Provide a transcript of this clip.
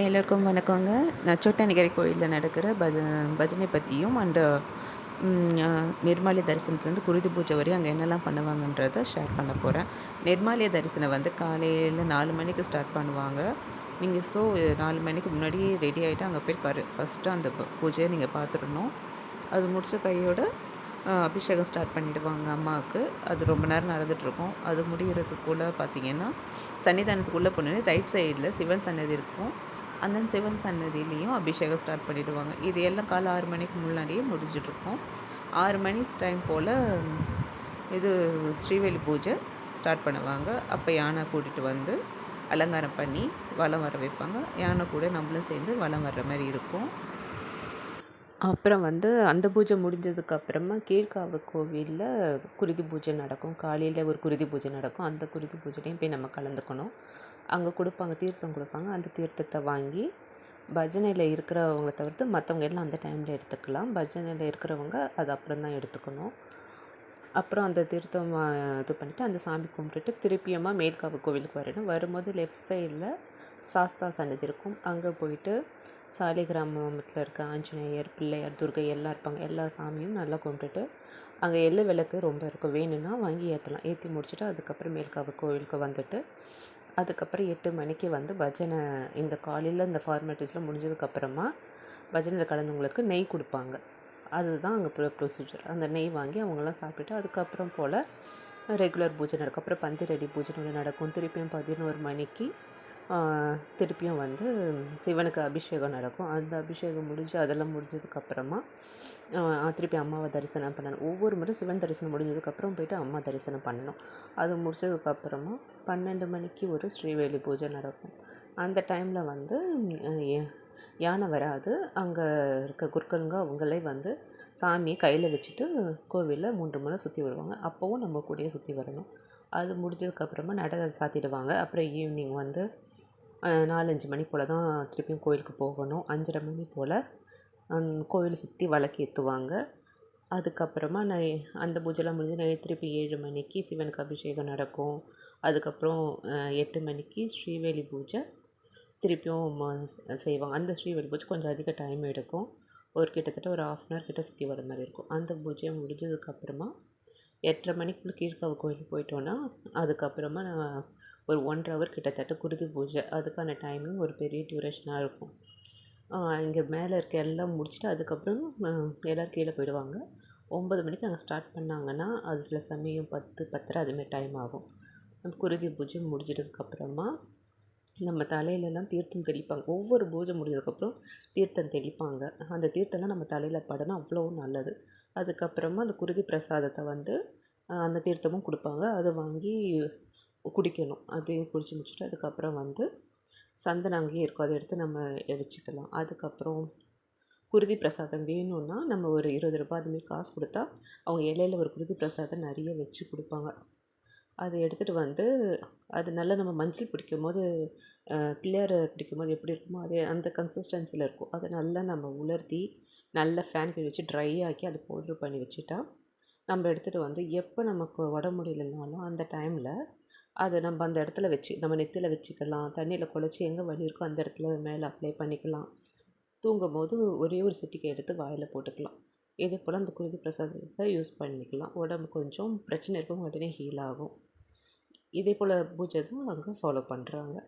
எல்லோருக்கும் வணக்கங்க. நான் சோட்டானிக்கரை கோயிலில் நடக்கிற பஜ பஜனை பற்றியும் அண்டு நிர்மாலய தரிசனத்துலேருந்து குருதி பூஜை வரையும் அங்கே என்னெல்லாம் பண்ணுவாங்கன்றத ஷேர் பண்ண போகிறேன் நிர்மாலய தரிசனம் வந்து காலையில் நாலு மணிக்கு ஸ்டார்ட் பண்ணுவாங்க. நீங்கள் ஸோ நாலு மணிக்கு முன்னாடியே ரெடி ஆகிட்டு அங்கே போய் கரு ஃபஸ்ட்டு அந்த பூஜையை நீங்கள் பார்த்துடணும் அது முடிச்ச கையோட அபிஷேகம் ஸ்டார்ட் பண்ணிவிடுவாங்க அம்மாவுக்கு. அது ரொம்ப நேரம் நடந்துகிட்ருக்கும் அது முடிகிறதுக்குள்ளே பார்த்தீங்கன்னா சன்னிதானத்துக்குள்ளே போனோடனே ரைட் சைடில் சிவன் சன்னதி இருக்கும். அந்த சிவன் சன்னதியிலையும் அபிஷேகம் ஸ்டார்ட் பண்ணிடுவாங்க. இது எல்லாம் காலை ஆறு மணிக்கு முன்னாடியே முடிஞ்சிட்ருக்கும். ஆறு மணி டைம் போல் இது ஸ்ரீவேலி பூஜை ஸ்டார்ட் பண்ணுவாங்க. அப்போ யானை கூட்டிகிட்டு வந்து அலங்காரம் பண்ணி வலம் வர வைப்பாங்க. யானை கூட நம்மளும் சேர்ந்து வலம் வர்ற மாதிரி இருக்கும். அப்புறம் வந்து அந்த பூஜை முடிஞ்சதுக்கு அப்புறமா கீழ்காவு கோவிலில் குருதி பூஜை நடக்கும். காலையில் ஒரு குருதி பூஜை நடக்கும். அந்த குருதி பூஜையிலையும் போய் நம்ம கலந்துக்கணும். அங்கே கொடுப்பாங்க தீர்த்தம் கொடுப்பாங்க. அந்த தீர்த்தத்தை வாங்கி பஜனையில் இருக்கிறவங்களை தவிர்த்து மற்றவங்க எல்லாம் அந்த டைமில் எடுத்துக்கலாம். பஜனையில் இருக்கிறவங்க அது அப்புறம் தான் எடுத்துக்கணும். அப்புறம் அந்த தீர்த்தம் இது பண்ணிவிட்டு அந்த சாமி கும்பிட்டுட்டு திருப்பியமாக மேல்காவு கோவிலுக்கு வரணும். வரும்போது லெஃப்ட் சைடில் சாஸ்தா சன்னதி இருக்கும். அங்கே போயிட்டு சாலை கிராமத்தில் இருக்க ஆஞ்சநேயர் பிள்ளையார் துர்கை எல்லாம் இருப்பாங்க. எல்லா சாமியும் நல்லா கும்பிட்டுட்டு அங்கே எள்ளு விளக்கு ரொம்ப இருக்கும். வேணும்னா வாங்கி ஏற்றலாம் ஏற்றி முடிச்சுட்டு அதுக்கப்புறம் மேல்காவு கோவிலுக்கு வந்துட்டு அதுக்கப்புறம் எட்டு மணிக்கு வந்து பஜனை இந்த காலையில் இந்த ஃபார்மாலிட்டிஸ்லாம் முடிஞ்சதுக்கப்புறமா பஜனையில் கலந்தவங்களுக்கு நெய் கொடுப்பாங்க. அதுதான் அங்கே ப்ரொ ப்ரொசீஜர் அந்த நெய் வாங்கி அவங்களாம் சாப்பிட்டுட்டு அதுக்கப்புறம் போல் ரெகுலர் பூஜை நடக்கும். அப்புறம் பந்திரடி பூஜை ஒன்று நடக்கும். திருப்பியும் பதினோரு மணிக்கு திருப்பியும் வந்து சிவனுக்கு அபிஷேகம் நடக்கும். அந்த அபிஷேகம் முடிஞ்சு அதெல்லாம் முடிஞ்சதுக்கப்புறமா திருப்பி அம்மாவை தரிசனம் பண்ணணும். ஒவ்வொரு முறை சிவன் தரிசனம் முடிஞ்சதுக்கப்புறம் போயிட்டு அம்மா தரிசனம் பண்ணணும். அது முடிச்சதுக்கப்புறமா பன்னெண்டு மணிக்கு ஒரு ஸ்ரீவேலி பூஜை நடக்கும். அந்த டைமில் வந்து யானை வராது. அங்கே இருக்க குருக்களுங்க அவங்களே வந்து சாமியை கையில் வச்சுட்டு கோவிலில் மூன்று முறை சுற்றி வருவாங்க. அப்போவும் நம்ம கூடயே சுற்றி வரணும். அது முடிஞ்சதுக்கப்புறமா நடை சாத்திடுவாங்க. அப்புறம் ஈவினிங் வந்து நாலஞ்சு மணி போல் தான் திருப்பியும் கோயிலுக்கு போகணும். அஞ்சரை மணி போல் கோயிலை சுற்றி விளக்கு ஏற்றுவாங்க அதுக்கப்புறமா நை அந்த பூஜைலாம் முடிஞ்சு நைட் திருப்பி ஏழு மணிக்கு சிவனுக்கு அபிஷேகம் நடக்கும். அதுக்கப்புறம் எட்டு மணிக்கு ஸ்ரீவேலி பூஜை. திருப்பியும் செய்வாங்க. அந்த ஸ்ரீவேலி பூஜை கொஞ்சம் அதிக டைம் எடுக்கும். ஒரு கிட்டத்தட்ட ஒரு ஆஃப் அன் ஹவர் கிட்ட சுற்றி வர மாதிரி இருக்கும். அந்த பூஜையை முடிஞ்சதுக்கப்புறமா எட்டரை மணிக்குள்ளே கீழ்காவு கோயிலுக்கு போயிட்டோன்னா அதுக்கப்புறமா நான் ஒரு ஒன் ஹவர் கிட்டத்தட்ட குருதி பூஜை. அதுக்கான டைமிங் ஒரு பெரிய டியூரேஷனாக இருக்கும். இங்கே மேலே இருக்க எல்லாம் முடிச்சுட்டு அதுக்கப்புறம் எல்லோரும் கீழே போயிடுவாங்க. ஒம்பது மணிக்கு அங்கே ஸ்டார்ட் பண்ணாங்கன்னா அது சில சமயம் பத்து பத்தரை அதுமாரி டைம் ஆகும். அந்த குருதி பூஜை முடிஞ்சிட்டதுக்கப்புறமா நம்ம தலையிலலாம் தீர்த்தம் தெளிப்பாங்க. ஒவ்வொரு பூஜை முடிஞ்சதுக்கப்புறம் தீர்த்தம் தெளிப்பாங்க. அந்த தீர்த்தம்லாம் நம்ம தலையில் படணும் அவ்வளோ நல்லது. அதுக்கப்புறமா அந்த குருதி பிரசாதத்தை வந்து அந்த தீர்த்தமும் கொடுப்பாங்க. அதை வாங்கி குடிக்கணும். அதையும் குடித்து முடிச்சுட்டு அதுக்கப்புறம் வந்து சந்தனம் அங்கேயே இருக்கும். அதை எடுத்து நம்ம வச்சுக்கலாம். அதுக்கப்புறம் குருதி பிரசாதம் வேணும்னா நம்ம ஒரு இருபது ரூபாய் அதுமாரி காசு கொடுத்தா அவங்க இலையில ஒரு குருதி பிரசாதம் நிறைய வச்சு கொடுப்பாங்க. அதை எடுத்துகிட்டு வந்து அது நல்லா நம்ம மஞ்சள் பிடிக்கும் போது பிள்ளையார் பிள்ளையாரை பிடிக்கும் போது எப்படி இருக்குமோ அதே அந்த கன்சிஸ்டன்சியில் இருக்கும். அதை நல்லா நம்ம உலர்த்தி நல்ல ஃபேன் கீழ் வச்சு ட்ரை ஆக்கி அதை பவுட்ரு பண்ணி வச்சுட்டா நம்ம எடுத்துகிட்டு வந்து எப்போ நமக்கு உடம்பு முடியலனாலும் அந்த டைமில் அதை நம்ம அந்த இடத்துல வச்சு நம்ம நெத்தியில் வச்சுக்கலாம். தண்ணியில் குழச்சி எங்கே வலி இருக்கோ அந்த இடத்துல மேலே அப்ளை பண்ணிக்கலாம். தூங்கும் போது ஒரே ஒரு சிட்டிக்கை எடுத்து வாயில் போட்டுக்கலாம். இதே போல் அந்த குருதி பிரசாதத்தை யூஸ் பண்ணிக்கலாம். உடம்பு கொஞ்சம் பிரச்சனை இருக்கும் உடனே ஹீல் ஆகும். இதே போல் பூஜை தான் அங்கே ஃபாலோ பண்ணுறாங்க